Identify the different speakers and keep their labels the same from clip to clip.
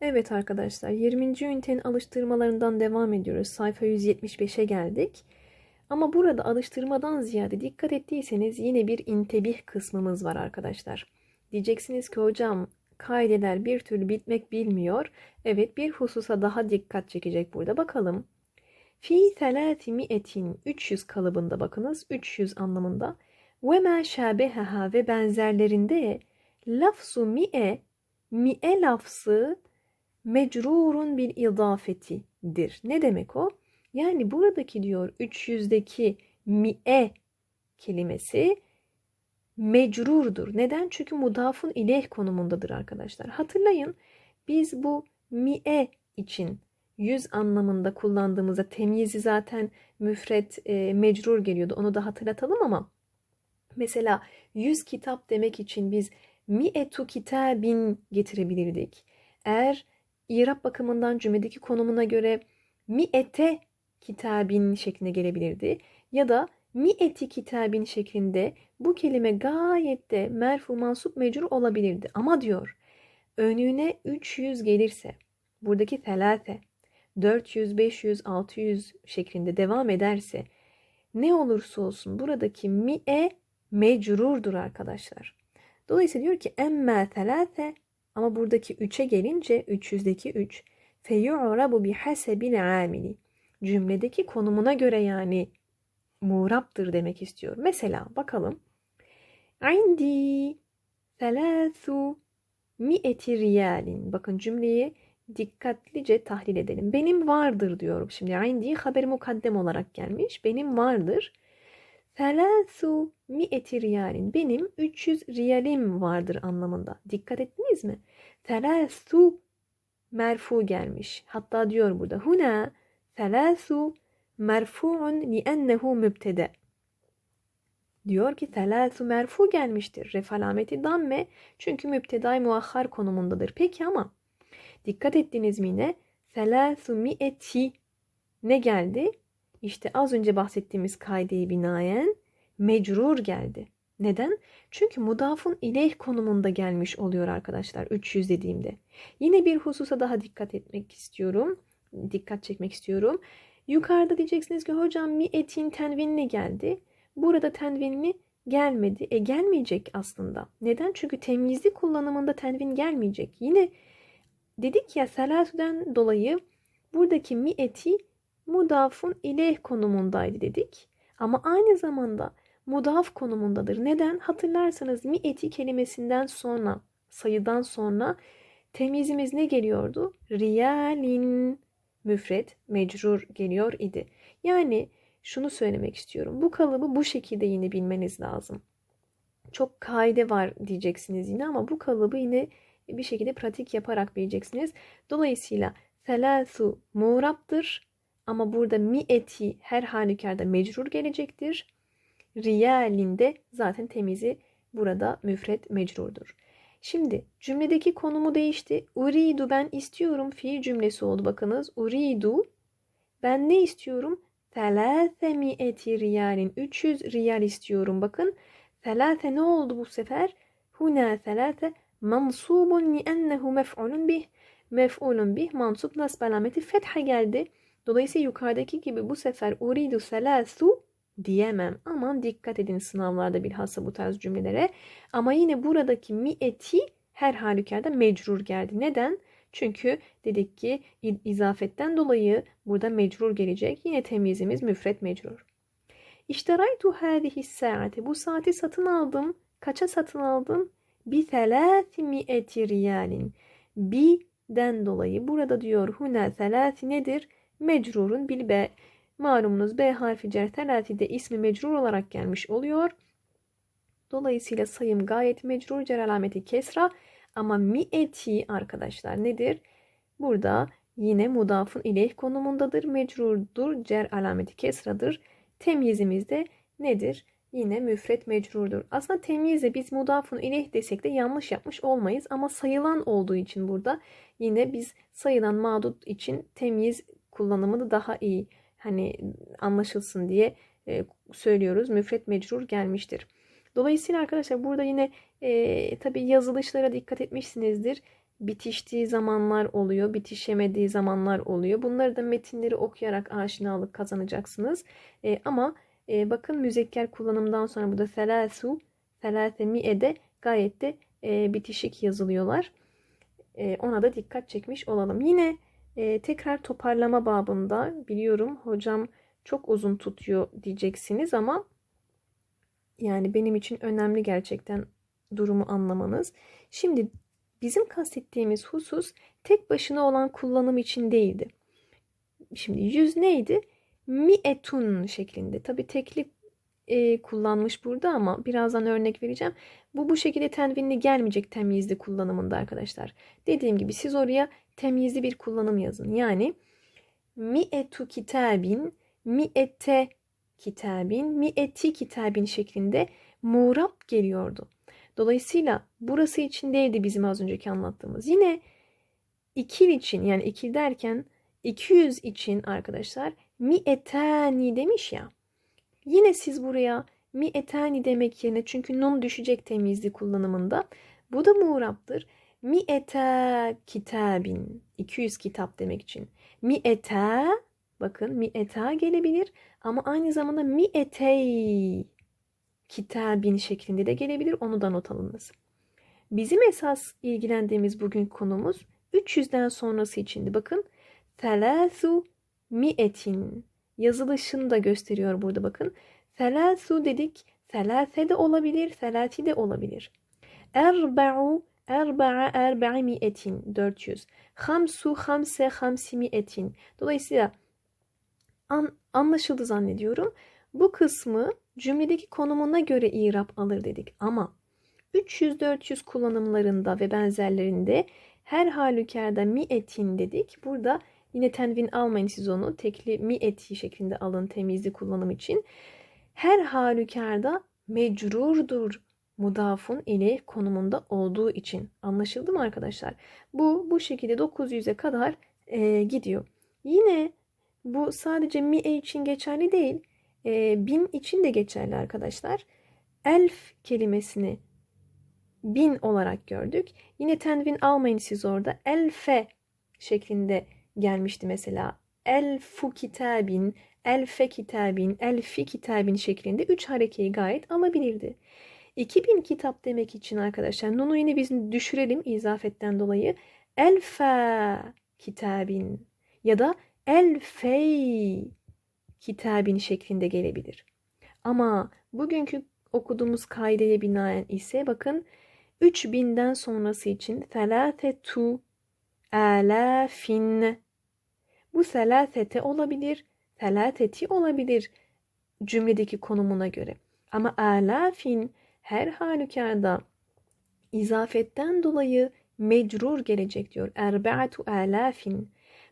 Speaker 1: Evet arkadaşlar 20. ünitenin alıştırmalarından devam ediyoruz. Sayfa 175'e geldik. Ama burada alıştırmadan ziyade dikkat ettiyseniz yine bir intebih kısmımız var arkadaşlar. Diyeceksiniz ki hocam kaideler bir türlü bitmek bilmiyor. Evet bir hususa daha dikkat çekecek burada. Bakalım. Fi telati mi'etin 300 kalıbında bakınız 300 anlamında. Ve ma şabehaha ve benzerlerinde lafzu mi'e mi'e lafzı mecrurun bir idafetidir. Ne demek o? Yani buradaki diyor 300'deki mi'e kelimesi mecrurdur. Neden? Çünkü mudafun ileyh konumundadır arkadaşlar. Hatırlayın biz bu mi'e için yüz anlamında kullandığımızda temyizi zaten müfret e, mecrur geliyordu. Onu da hatırlatalım ama mesela yüz kitap demek için biz mi'etu kitabin getirebilirdik. Eğer İrab bakımından cümledeki konumuna göre mi'ete kitabin şeklinde gelebilirdi. Ya da mi'eti kitabin şeklinde bu kelime gayet de merfu mansup mecrur olabilirdi. Ama diyor önüne 300 gelirse buradaki telate 400, 500, 600 şeklinde devam ederse ne olursa olsun buradaki mi'e mecrurdur arkadaşlar. Dolayısıyla diyor ki emme telate ama buradaki 3'e gelince 300'deki 3 feyu'rabu bihasebil amili cümledeki konumuna göre yani muğraptır demek istiyor. Mesela bakalım. İndi thelâthu mi'eti riyalin. Bakın cümleyi dikkatlice tahlil edelim. Benim vardır diyorum. Şimdi indi haber mukaddem olarak gelmiş. Benim vardır. Thelâthu mi'eti riyalin. Benim 300 riyalim vardır anlamında. Dikkat ettiniz mi? Thelâthu merfu gelmiş. Hatta diyor burada. Huna thelâthu merfu'un li'ennehu mübtede. Diyor ki thelâthu merfu gelmiştir. Ref alameti damme çünkü mübteday muahhar konumundadır. Peki ama dikkat ettiniz mi yine? Thelâthu mi'eti ne geldi? İşte az önce bahsettiğimiz kaideyi binaen mecrur geldi. Neden? Çünkü mudafun ileyh konumunda gelmiş oluyor arkadaşlar 300 dediğimde. Yine bir hususa daha dikkat etmek istiyorum. Dikkat çekmek istiyorum. Yukarıda diyeceksiniz ki hocam mi etin tenvinli geldi. Burada tenvinli gelmedi. E gelmeyecek aslında. Neden? Çünkü temyizli kullanımında tenvin gelmeyecek. Yine dedik ya selasüden dolayı buradaki mi eti mudafun ileyh konumundaydı dedik. Ama aynı zamanda mudaf konumundadır. Neden? Hatırlarsanız mi eti kelimesinden sonra, sayıdan sonra temizimiz ne geliyordu? Riyalin müfret, mecrur geliyor idi. Yani şunu söylemek istiyorum. Bu kalıbı bu şekilde yine bilmeniz lazım. Çok kaide var diyeceksiniz yine ama bu kalıbı yine bir şekilde pratik yaparak bileceksiniz. Dolayısıyla selâsu muğraptır ama burada mi eti her halükarda mecrur gelecektir. Riyalinde zaten temizi burada müfret mecrurdur. Şimdi cümledeki konumu değişti. Uridu ben istiyorum fiil cümlesi oldu bakınız. Uridu ben ne istiyorum? Telâfe mi'eti riyalin. 300 riyal istiyorum. Bakın. Telâfe ne oldu bu sefer? Huna telâfe mansubun li ennehu mef'ulun bih. Mef'ulun bih mansub nasb alameti fetha geldi. Dolayısıyla yukarıdaki gibi bu sefer uridu selâsu diyemem. Aman dikkat edin sınavlarda bilhassa bu tarz cümlelere. Ama yine buradaki mi'eti her halükarda mecrur geldi. Neden? Çünkü dedik ki izafetten dolayı burada mecrur gelecek. Yine temizimiz müfret mecrur. İşteraytu hâzihi saati. Bu saati satın aldım. Kaça satın aldım? Bi telâthi mi'eti riyalin. Bi'den dolayı burada diyor huna telâthi nedir? Mecrurun bil be. Malumunuz B harfi cer telatide ismi mecrur olarak gelmiş oluyor. Dolayısıyla sayım gayet mecrur cer alameti kesra ama mi'eti arkadaşlar nedir? Burada yine mudafun ileyh konumundadır. Mecrurdur. Cer alameti kesradır. Temyizimiz de nedir? Yine müfret mecrurdur. Aslında temyize biz mudafun ileyh desek de yanlış yapmış olmayız. Ama sayılan olduğu için burada yine biz sayılan mağdut için temyiz kullanımını daha iyi hani anlaşılsın diye e, söylüyoruz. Müfret mecrur gelmiştir. Dolayısıyla arkadaşlar burada yine e, tabi yazılışlara dikkat etmişsinizdir. bitiştiği zamanlar oluyor, bitişemediği zamanlar oluyor. Bunları da metinleri okuyarak aşinalık kazanacaksınız. E, ama e, bakın müzekker kullanımdan sonra burada selasu, selase mi'ede gayet de e, bitişik yazılıyorlar. E, ona da dikkat çekmiş olalım. Yine e, tekrar toparlama babında biliyorum hocam çok uzun tutuyor diyeceksiniz ama yani benim için önemli gerçekten durumu anlamanız. Şimdi bizim kastettiğimiz husus tek başına olan kullanım için değildi. Şimdi yüz neydi? Mi'etun şeklinde. Tabi tekli e, kullanmış burada ama birazdan örnek vereceğim. Bu bu şekilde tenvinli gelmeyecek temyizli kullanımında arkadaşlar. Dediğim gibi siz oraya temyizli bir kullanım yazın. Yani mi'etu kitabin, mi'ete kitabin, mi'eti kitabin şeklinde muğrap geliyordu. Dolayısıyla burası için değildi bizim az önceki anlattığımız. Yine ikil için yani ikil derken 200 için arkadaşlar mi etani demiş ya. Yine siz buraya mi etani demek yerine çünkü nun düşecek temizli kullanımında. Bu da muğraptır. Mi eta kitabin 200 kitap demek için. Mi eta bakın mi eta gelebilir ama aynı zamanda mi etey kitabin şeklinde de gelebilir. Onu da not alınız. Bizim esas ilgilendiğimiz bugün konumuz 300'den sonrası içindi. Bakın thelâthu mi'etin yazılışını da gösteriyor burada bakın. Thelâthu dedik. Thelâthe de olabilir. Thelâti de olabilir. Erba'u erba'a erba'i mi'etin 400. Hamsu hamse hamsi mi'etin. Dolayısıyla an, anlaşıldı zannediyorum. Bu kısmı cümledeki konumuna göre irap alır dedik ama 300-400 kullanımlarında ve benzerlerinde her halükarda mi etin dedik. Burada yine tenvin almayın siz onu. Tekli mi eti şeklinde alın temizli kullanım için. Her halükarda mecrurdur mudafun ile konumunda olduğu için. Anlaşıldı mı arkadaşlar? Bu bu şekilde 900'e kadar e, gidiyor. Yine bu sadece mi e için geçerli değil e, bin için de geçerli arkadaşlar. Elf kelimesini bin olarak gördük. Yine tenvin almayın siz orada. Elfe şeklinde gelmişti mesela. Elfu kitabin, elfe kitabin, elfi kitabin şeklinde üç harekeyi gayet alabilirdi. 2000 kitap demek için arkadaşlar nunu yine biz düşürelim izafetten dolayı. Elfe kitabin ya da elfey kitabin şeklinde gelebilir. Ama bugünkü okuduğumuz kaideye binaen ise bakın 3000'den sonrası için felâfetu alafin bu selâfete olabilir, felâfeti olabilir cümledeki konumuna göre. Ama alafin her halükarda izafetten dolayı mecrur gelecek diyor. Erbe'atu alafin.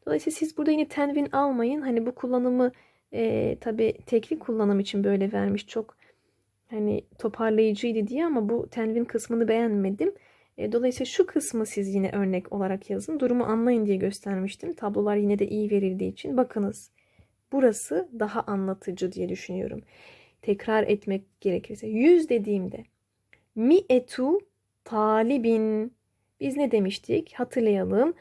Speaker 1: Dolayısıyla siz burada yine tenvin almayın. Hani bu kullanımı e, tabi tekli kullanım için böyle vermiş çok hani toparlayıcıydı diye ama bu tenvin kısmını beğenmedim. E, dolayısıyla şu kısmı siz yine örnek olarak yazın. Durumu anlayın diye göstermiştim. Tablolar yine de iyi verildiği için bakınız. Burası daha anlatıcı diye düşünüyorum. Tekrar etmek gerekirse. Yüz dediğimde mi etu talibin biz ne demiştik? Hatırlayalım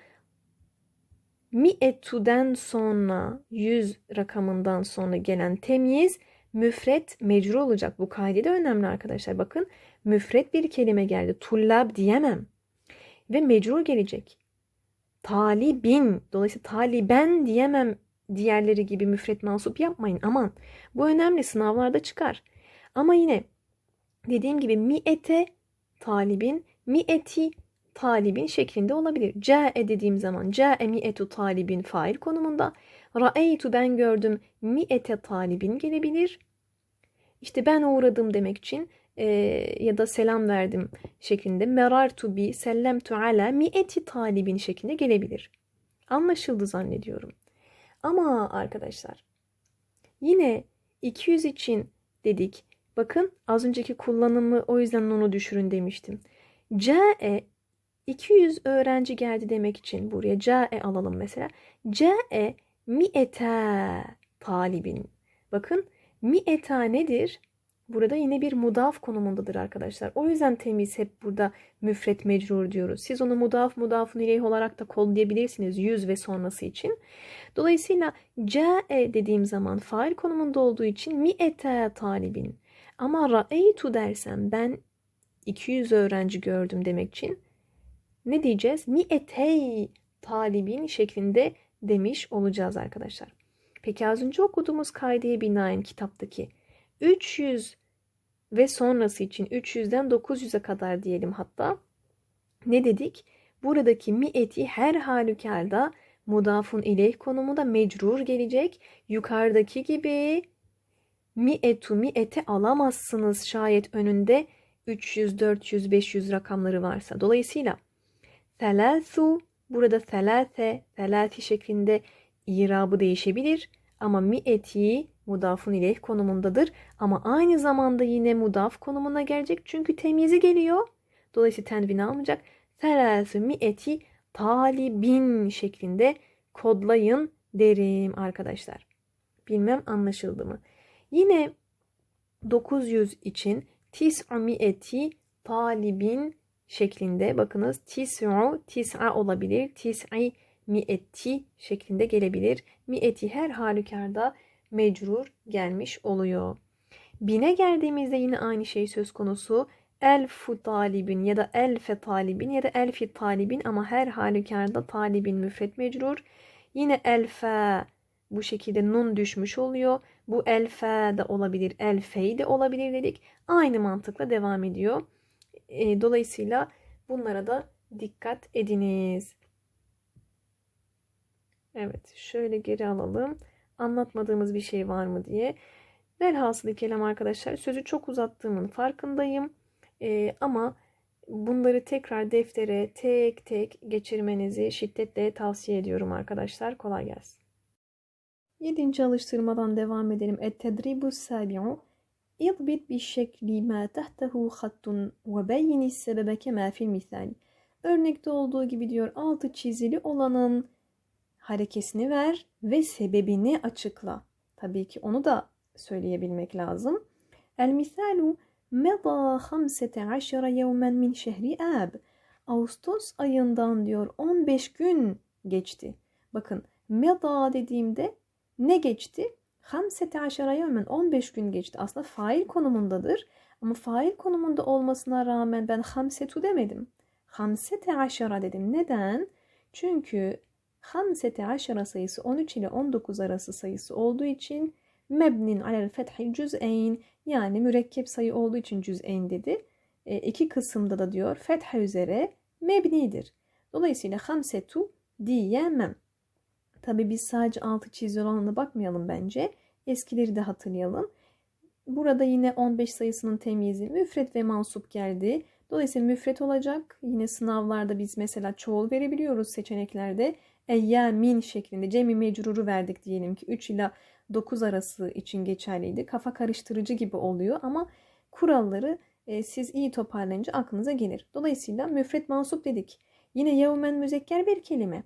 Speaker 1: mi'etu'den sonra 100 rakamından sonra gelen temyiz müfret mecru olacak. Bu kaide de önemli arkadaşlar. Bakın müfret bir kelime geldi. Tullab diyemem. Ve mecrur gelecek. Talibin. Dolayısıyla taliben diyemem diğerleri gibi müfret mansup yapmayın. Aman bu önemli sınavlarda çıkar. Ama yine dediğim gibi mi'ete talibin, mi'eti talibin şeklinde olabilir. Ca'e dediğim zaman ca'e mi'etu talibin fail konumunda. Ra'eytu ben gördüm mi'ete talibin gelebilir. İşte ben uğradım demek için e, ya da selam verdim şeklinde merartu bi sellemtu ala mi'eti talibin şeklinde gelebilir. Anlaşıldı zannediyorum. Ama arkadaşlar yine 200 için dedik. Bakın az önceki kullanımı o yüzden onu düşürün demiştim. Ca'e 200 öğrenci geldi demek için buraya ca'e alalım mesela. Ca'e mi'ete talibin. Bakın mi'eta nedir? burada yine bir mudaf konumundadır arkadaşlar. O yüzden temiz hep burada müfret mecrur diyoruz. Siz onu mudaf mudafun ileyh olarak da kodlayabilirsiniz yüz ve sonrası için. Dolayısıyla ca'e dediğim zaman fail konumunda olduğu için mi'ete talibin. Ama ra'eytu dersem ben 200 öğrenci gördüm demek için ne diyeceğiz? Mi'etey talibin şeklinde demiş olacağız arkadaşlar. Peki az önce okuduğumuz kaideye binaen kitaptaki 300 ve sonrası için 300'den 900'e kadar diyelim hatta. Ne dedik? Buradaki mi'eti her halükarda mudafun ileyh konumunda mecrur gelecek. Yukarıdaki gibi mi'etu mi'ete alamazsınız şayet önünde 300, 400, 500 rakamları varsa. Dolayısıyla thelâthu burada thelâthe, thelâthi şeklinde irabı değişebilir. Ama mi'eti mudafun ileyh konumundadır. Ama aynı zamanda yine mudaf konumuna gelecek. Çünkü temyizi geliyor. Dolayısıyla tenvini almayacak. Thelâthü mi'eti talibin şeklinde kodlayın derim arkadaşlar. Bilmem anlaşıldı mı? Yine 900 için tis'u mi'eti talibin şeklinde bakınız tis'u tis'a olabilir. Tis'i mi'eti şeklinde gelebilir. Mi'eti her halükarda mecrur gelmiş oluyor. Bine geldiğimizde yine aynı şey söz konusu. Elfu talibin ya da elfe talibin ya da elfi talibin ama her halükarda talibin müfret mecrur. Yine elfe bu şekilde nun düşmüş oluyor. Bu elfe de olabilir, elfey de olabilir dedik. Aynı mantıkla devam ediyor. E, dolayısıyla bunlara da dikkat ediniz. Evet şöyle geri alalım. Anlatmadığımız bir şey var mı diye. Velhasılı kelam arkadaşlar sözü çok uzattığımın farkındayım. Ee, ama bunları tekrar deftere tek tek geçirmenizi şiddetle tavsiye ediyorum arkadaşlar. Kolay gelsin. Yedinci alıştırmadan devam edelim. Et-tedribu sabi'u İdbit bi şekli ma tahtehu hattun ve beyyini sebebe kema fil misali. Örnekte olduğu gibi diyor altı çizili olanın harekesini ver ve sebebini açıkla. Tabii ki onu da söyleyebilmek lazım. El misalu meda 15 yevmen min şehri ab. Ağustos ayından diyor 15 gün geçti. Bakın meda dediğimde ne geçti? Hamsete aşara yevmen 15 gün geçti. Aslında fail konumundadır. Ama fail konumunda olmasına rağmen ben hamsetu demedim. Hamsete aşara dedim. Neden? Çünkü hamsete aşara sayısı 13 ile 19 arası sayısı olduğu için mebnin alel fethi cüz'eyn yani mürekkep sayı olduğu için cüz'eyn dedi. E, iki kısımda da diyor fetha üzere mebnidir. Dolayısıyla hamsetu diyemem. Tabi biz sadece altı çizgi olanına bakmayalım bence. Eskileri de hatırlayalım. Burada yine 15 sayısının temyizi müfret ve mansup geldi. Dolayısıyla müfret olacak. Yine sınavlarda biz mesela çoğul verebiliyoruz seçeneklerde. Eyyamin şeklinde cemi mecruru verdik diyelim ki 3 ila 9 arası için geçerliydi. Kafa karıştırıcı gibi oluyor ama kuralları e, siz iyi toparlayınca aklınıza gelir. Dolayısıyla müfret mansup dedik. Yine yevmen müzekker bir kelime.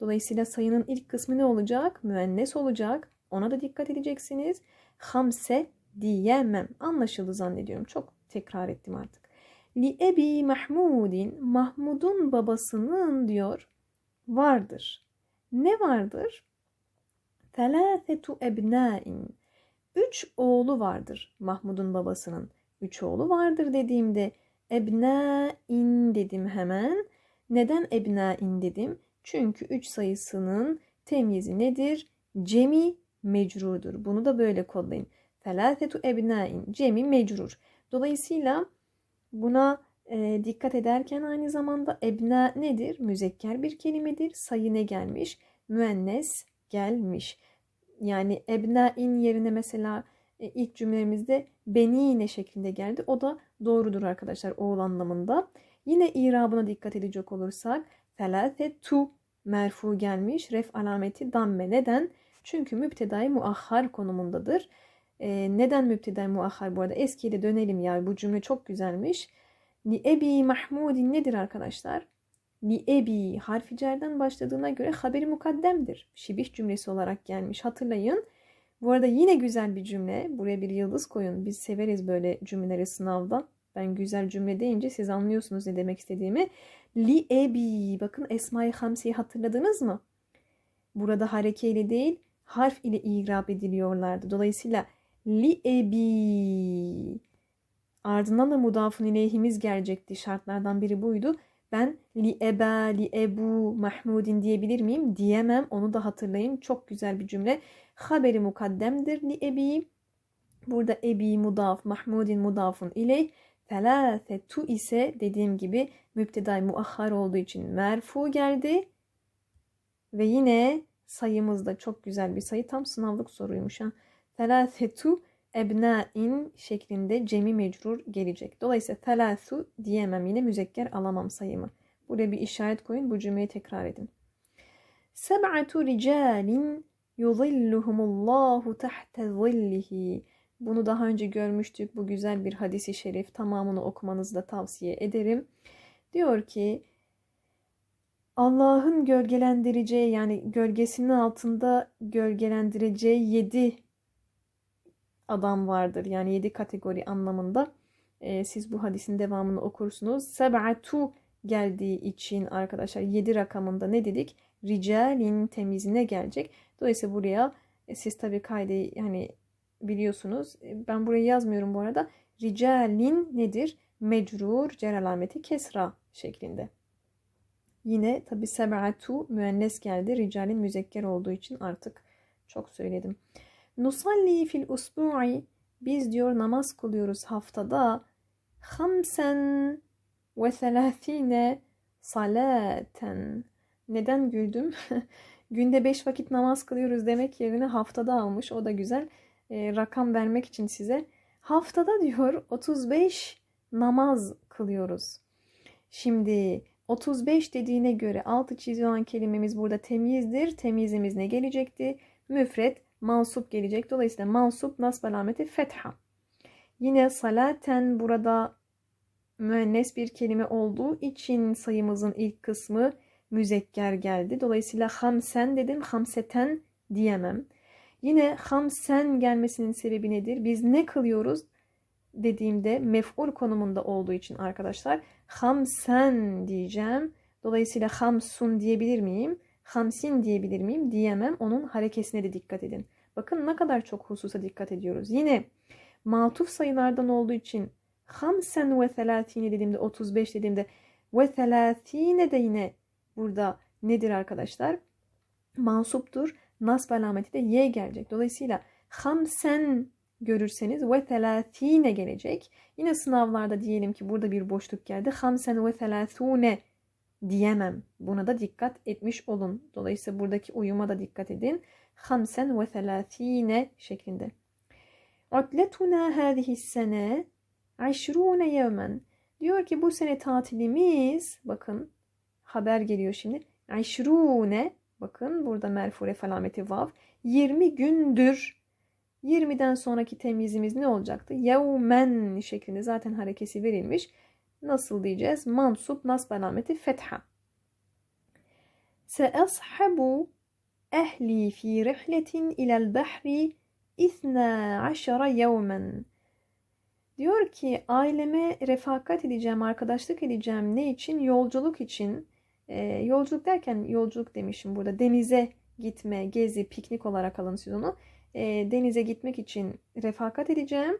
Speaker 1: Dolayısıyla sayının ilk kısmı ne olacak? Müennes olacak. Ona da dikkat edeceksiniz. Hamse diyemem. Anlaşıldı zannediyorum. Çok tekrar ettim artık. Li ebi Mahmudin. Mahmud'un babasının diyor vardır. Ne vardır? Felâfetu ebnâin. Üç oğlu vardır Mahmud'un babasının. Üç oğlu vardır dediğimde ebnâin dedim hemen. Neden ebnâin dedim? Çünkü 3 sayısının temyizi nedir? Cemi mecrurdur. Bunu da böyle kodlayın. Felâfetu ebnain. Cemi mecrur. Dolayısıyla buna e, dikkat ederken aynı zamanda ebna nedir? Müzekker bir kelimedir. Sayı ne gelmiş? Müennes gelmiş. Yani ebnain yerine mesela e, ilk cümlemizde benine şeklinde geldi. O da doğrudur arkadaşlar oğul anlamında. Yine irabına dikkat edecek olursak felâfetu merfu gelmiş. Ref alameti damme. Neden? Çünkü müptedai muahhar konumundadır. Ee, neden müptedai muahhar bu arada? Eskiye de dönelim ya. Bu cümle çok güzelmiş. Li ebi mahmudin nedir arkadaşlar? Li ebi harfi cerden başladığına göre haberi mukaddemdir. Şibih cümlesi olarak gelmiş. Hatırlayın. Bu arada yine güzel bir cümle. Buraya bir yıldız koyun. Biz severiz böyle cümleleri sınavda. Ben güzel cümle deyince siz anlıyorsunuz ne demek istediğimi. Li ebi. Bakın Esma-i Hamsi'yi hatırladınız mı? Burada harekeyle değil harf ile irab ediliyorlardı. Dolayısıyla li ebi ardından da mudafun ileyhimiz gelecekti. Şartlardan biri buydu. Ben li eba li ebu mahmudin diyebilir miyim? Diyemem. Onu da hatırlayın. Çok güzel bir cümle. Haberi mukaddemdir li ebi. Burada ebi mudaf, mahmudin mudafun ileyh. Felâfetu ise dediğim gibi müpteday muahhar olduğu için merfu geldi. Ve yine sayımız da çok güzel bir sayı. Tam sınavlık soruymuş ha. Felâfetu ebnâin şeklinde cemi mecrur gelecek. Dolayısıyla felâsu diyemem yine müzekker alamam sayımı. Buraya bir işaret koyun bu cümleyi tekrar edin. Seb'atu ricalin yuzilluhumullahu tahte zillihi. Bunu daha önce görmüştük. Bu güzel bir hadisi şerif. Tamamını okumanızı da tavsiye ederim. Diyor ki Allah'ın gölgelendireceği yani gölgesinin altında gölgelendireceği yedi adam vardır. Yani yedi kategori anlamında. E, siz bu hadisin devamını okursunuz. Seb'atu geldiği için arkadaşlar yedi rakamında ne dedik? Ricalin temizine gelecek. Dolayısıyla buraya e, siz tabii kaydı hani biliyorsunuz. E, ben buraya yazmıyorum bu arada. Ricalin nedir? Mecrur, cer alameti kesra şeklinde. Yine tabi seb'atu müennes geldi. Ricalin müzekker olduğu için artık çok söyledim. Nusalli fil usbu'i biz diyor namaz kılıyoruz haftada hamsen ve selâfine salaten. Neden güldüm? Günde beş vakit namaz kılıyoruz demek yerine haftada almış. O da güzel. E, rakam vermek için size. Haftada diyor 35 namaz kılıyoruz. Şimdi 35 dediğine göre altı çizilen kelimemiz burada temizdir. Temizimiz ne gelecekti? Müfret mansup gelecek. Dolayısıyla mansup nasb alameti fetha. Yine salaten burada müennes bir kelime olduğu için sayımızın ilk kısmı müzekker geldi. Dolayısıyla hamsen dedim, hamseten diyemem. Yine hamsen gelmesinin sebebi nedir? Biz ne kılıyoruz dediğimde mef'ul konumunda olduğu için arkadaşlar hamsen diyeceğim. Dolayısıyla hamsun diyebilir miyim? hamsin diyebilir miyim? Diyemem. Onun harekesine de dikkat edin. Bakın ne kadar çok hususa dikkat ediyoruz. Yine matuf sayılardan olduğu için hamsen ve selatine dediğimde 35 dediğimde ve selatine de yine burada nedir arkadaşlar? Mansuptur. Nasb alameti de y gelecek. Dolayısıyla hamsen görürseniz ve selatine gelecek. Yine sınavlarda diyelim ki burada bir boşluk geldi. Hamsen ve selatune diyemem. Buna da dikkat etmiş olun. Dolayısıyla buradaki uyuma da dikkat edin. Ve selâthîne şeklinde. Utletuna hâzihi sene aşrûne yevmen. Diyor ki bu sene tatilimiz bakın haber geliyor şimdi. Aşrûne bakın burada merfure falameti vav 20 gündür 20'den sonraki temizimiz ne olacaktı? Yevmen şeklinde zaten harekesi verilmiş. Nasıl diyeceğiz? Mansup nasb alameti fetha. Seashabu ehli fi rihletin ilel bahri isna aşara yevmen. Diyor ki aileme refakat edeceğim, arkadaşlık edeceğim. Ne için? Yolculuk için. E, yolculuk derken yolculuk demişim burada. Denize gitme, gezi, piknik olarak alın siz onu. E, denize gitmek için refakat edeceğim.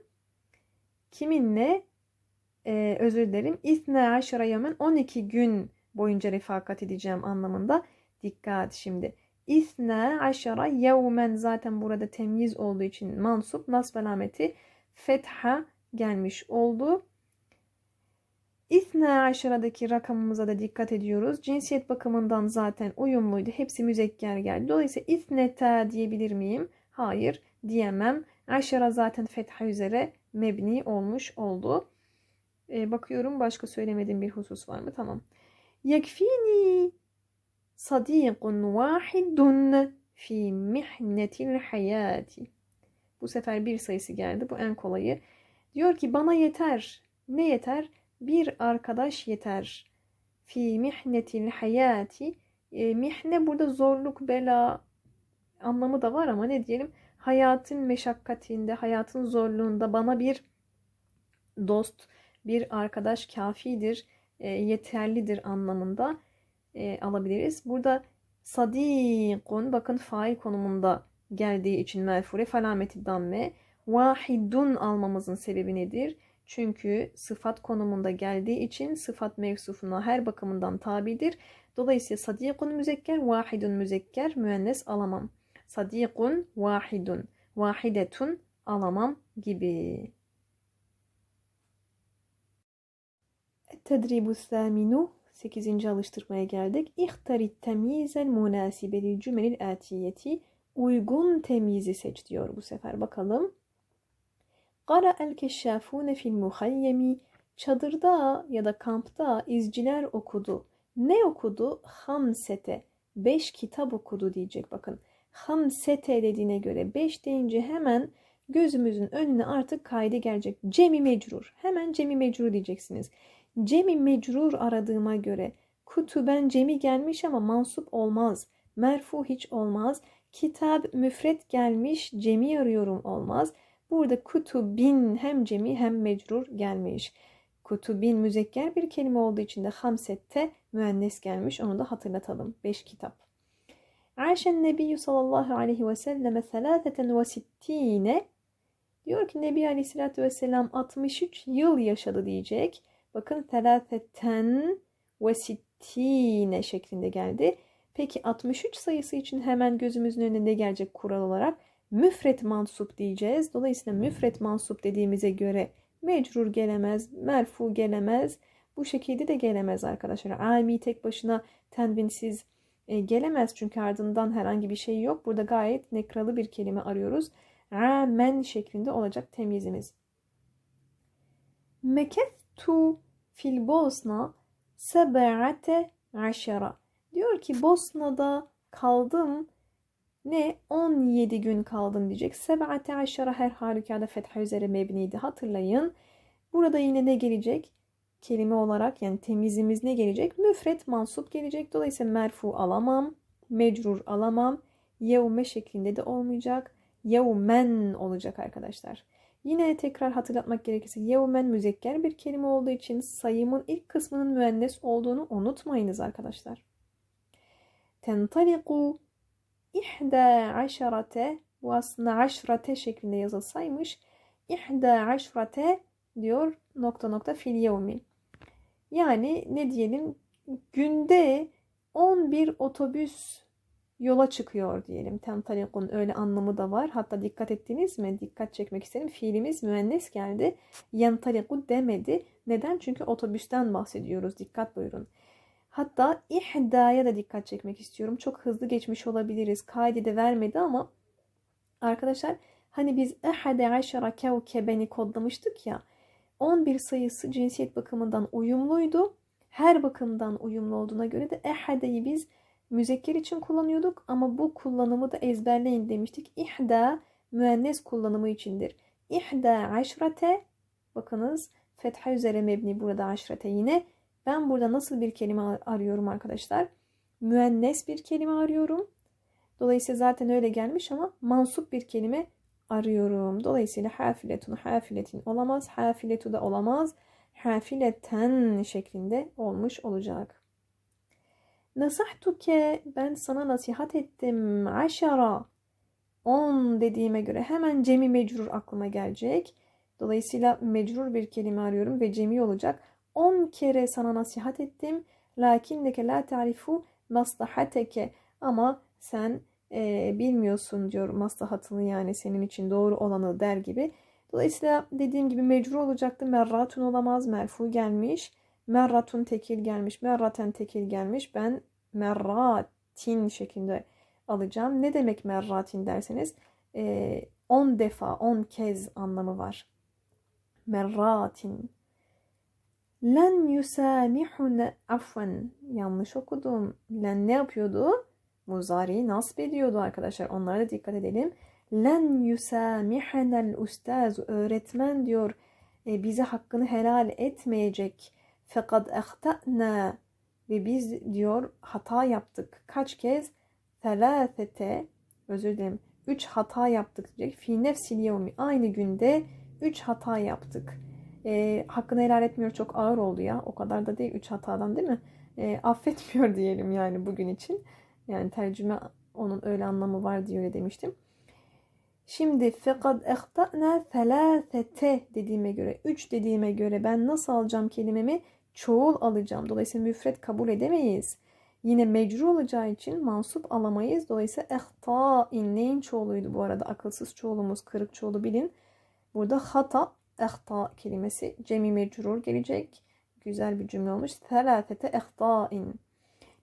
Speaker 1: Kiminle? e, özür dilerim. İsne aşara yemen 12 gün boyunca refakat edeceğim anlamında. Dikkat şimdi. İsne aşara yevmen zaten burada temyiz olduğu için mansup nasb alameti fetha gelmiş oldu. İsne aşaradaki rakamımıza da dikkat ediyoruz. Cinsiyet bakımından zaten uyumluydu. Hepsi müzekker geldi. Dolayısıyla isneta diyebilir miyim? Hayır diyemem. Aşara zaten fetha üzere mebni olmuş oldu. E, bakıyorum başka söylemediğim bir husus var mı? Tamam. Yekfini sadikun vahidun fi mihnetil hayati. Bu sefer bir sayısı geldi. Bu en kolayı. Diyor ki bana yeter. Ne yeter? Bir arkadaş yeter. Fi mihnetil hayati. E, mihne burada zorluk, bela anlamı da var ama ne diyelim? hayatın meşakkatinde, hayatın zorluğunda bana bir dost, bir arkadaş kafidir, e, yeterlidir anlamında e, alabiliriz. Burada sadikun bakın fail konumunda geldiği için merfure falameti damme vahidun almamızın sebebi nedir? Çünkü sıfat konumunda geldiği için sıfat mevsufuna her bakımından tabidir. Dolayısıyla sadikun müzekker, vahidun müzekker, müennes alamam. Sadikun, vahidun, vahidetun alamam gibi. Tedribu thaminu 8. alıştırmaya geldik. İhtarit temyizel münasibeli cümelil atiyeti uygun temyizi seç diyor bu sefer. Bakalım. Qara el keşşafune fil muhayyemi çadırda ya da kampta izciler okudu. Ne okudu? Hamsete. Beş kitap okudu diyecek bakın. Hamsete dediğine göre beş deyince hemen gözümüzün önüne artık kaydı gelecek. Cemi mecrur. Hemen cemi mecrur diyeceksiniz. Cemi mecrur aradığıma göre kutuben cemi gelmiş ama mansup olmaz. Merfu hiç olmaz. Kitap müfret gelmiş cemi arıyorum olmaz. Burada kutubin hem cemi hem mecrur gelmiş. Kutubin müzekker bir kelime olduğu için de hamsette müennes gelmiş. Onu da hatırlatalım. Beş kitap. Ayşen Nebiyyü sallallahu aleyhi ve selleme selâfeten ve sittine diyor ki Nebi aleyhissalatü vesselam 63 yıl yaşadı diyecek. Bakın selâfeten ve sittine şeklinde geldi. Peki 63 sayısı için hemen gözümüzün önüne ne gelecek kural olarak? Müfret mansup diyeceğiz. Dolayısıyla müfret mansup dediğimize göre mecrur gelemez, merfu gelemez. Bu şekilde de gelemez arkadaşlar. Almi tek başına tenvinsiz e, gelemez çünkü ardından herhangi bir şey yok. Burada gayet nekralı bir kelime arıyoruz. Amen şeklinde olacak temyizimiz. Mekettu fil Bosna sebe'ate aşara. Diyor ki Bosna'da kaldım ne 17 gün kaldım diyecek. Sebe'ate aşara her halükarda fetha üzere mebniydi. Hatırlayın. Burada yine ne gelecek? Kelime olarak yani temizimiz ne gelecek? Müfret mansup gelecek. Dolayısıyla merfu alamam. Mecrur alamam. Yevme şeklinde de olmayacak. Yevmen olacak arkadaşlar. Yine tekrar hatırlatmak gerekirse yevmen müzekker bir kelime olduğu için sayımın ilk kısmının müennes olduğunu unutmayınız arkadaşlar. Tentaliku ihda aşarate bu aslında aşrate şeklinde yazılsaymış. İhda aşrate diyor nokta nokta fil yevmi. Yani ne diyelim günde 11 otobüs yola çıkıyor diyelim. Temtalikun öyle anlamı da var. Hatta dikkat ettiniz mi? Dikkat çekmek isterim. Fiilimiz müennes geldi. Yentaliku demedi. Neden? Çünkü otobüsten bahsediyoruz. Dikkat buyurun. Hatta ihdaya da dikkat çekmek istiyorum. Çok hızlı geçmiş olabiliriz. Kaydede vermedi ama arkadaşlar hani biz ehade aşara kevkebeni kodlamıştık ya. 11 sayısı cinsiyet bakımından uyumluydu. Her bakımdan uyumlu olduğuna göre de ehadeyi biz müzekker için kullanıyorduk ama bu kullanımı da ezberleyin demiştik. İhda müennes kullanımı içindir. İhda aşrate bakınız fetha üzere mebni burada aşrate yine. Ben burada nasıl bir kelime arıyorum arkadaşlar? Müennes bir kelime arıyorum. Dolayısıyla zaten öyle gelmiş ama mansup bir kelime arıyorum. Dolayısıyla hafiletun hafiletin olamaz. Hafiletu da olamaz. Hafileten şeklinde olmuş olacak. Nasahtuke ben sana nasihat ettim. Aşara. On dediğime göre hemen cemi mecrur aklıma gelecek. Dolayısıyla mecrur bir kelime arıyorum ve cemi olacak. On kere sana nasihat ettim. Lakinneke la tarifu maslahateke. Ama sen e, bilmiyorsun diyor maslahatını yani senin için doğru olanı der gibi. Dolayısıyla dediğim gibi mecrur olacaktı. Merratun olamaz. Merfu gelmiş. Merratun tekil gelmiş. Merraten tekil gelmiş. Ben merratin şeklinde alacağım. Ne demek merratin derseniz 10 e, defa, 10 kez anlamı var. Merratin. Len yusamihune afven. Yanlış okudum. Len ne yapıyordu? Muzari'yi nasip ediyordu arkadaşlar. Onlara da dikkat edelim. Len yusamihenel ustaz. Öğretmen diyor e, bize hakkını helal etmeyecek. Fakat ehta'na ve biz diyor hata yaptık. Kaç kez? Selâfete özür dilerim. 3 hata yaptık diyecek. Fi nefsil yevmi. Aynı günde 3 hata yaptık. E, hakkını helal etmiyor çok ağır oldu ya. O kadar da değil 3 hatadan değil mi? E, affetmiyor diyelim yani bugün için. Yani tercüme onun öyle anlamı var diye öyle demiştim. Şimdi fekad ehtana felâfete dediğime göre, 3 dediğime göre ben nasıl alacağım kelimemi? Çoğul alacağım. Dolayısıyla müfret kabul edemeyiz. Yine mecru olacağı için mansup alamayız. Dolayısıyla ehtâin neyin çoğuluydu bu arada? Akılsız çoğulumuz, kırık çoğulu bilin. Burada hata, ehta kelimesi cemi mecrur gelecek. Güzel bir cümle olmuş. Felâfete ehtâin.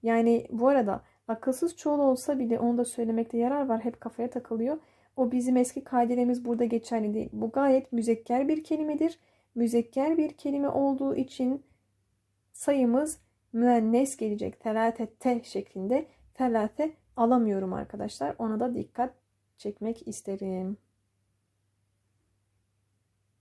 Speaker 1: Yani bu arada akılsız çoğul olsa bile onu da söylemekte yarar var. Hep kafaya takılıyor. O bizim eski kaidelerimiz burada geçerli değil. Bu gayet müzekker bir kelimedir. Müzekker bir kelime olduğu için sayımız müennes gelecek. Telate şeklinde. Telate alamıyorum arkadaşlar. Ona da dikkat çekmek isterim.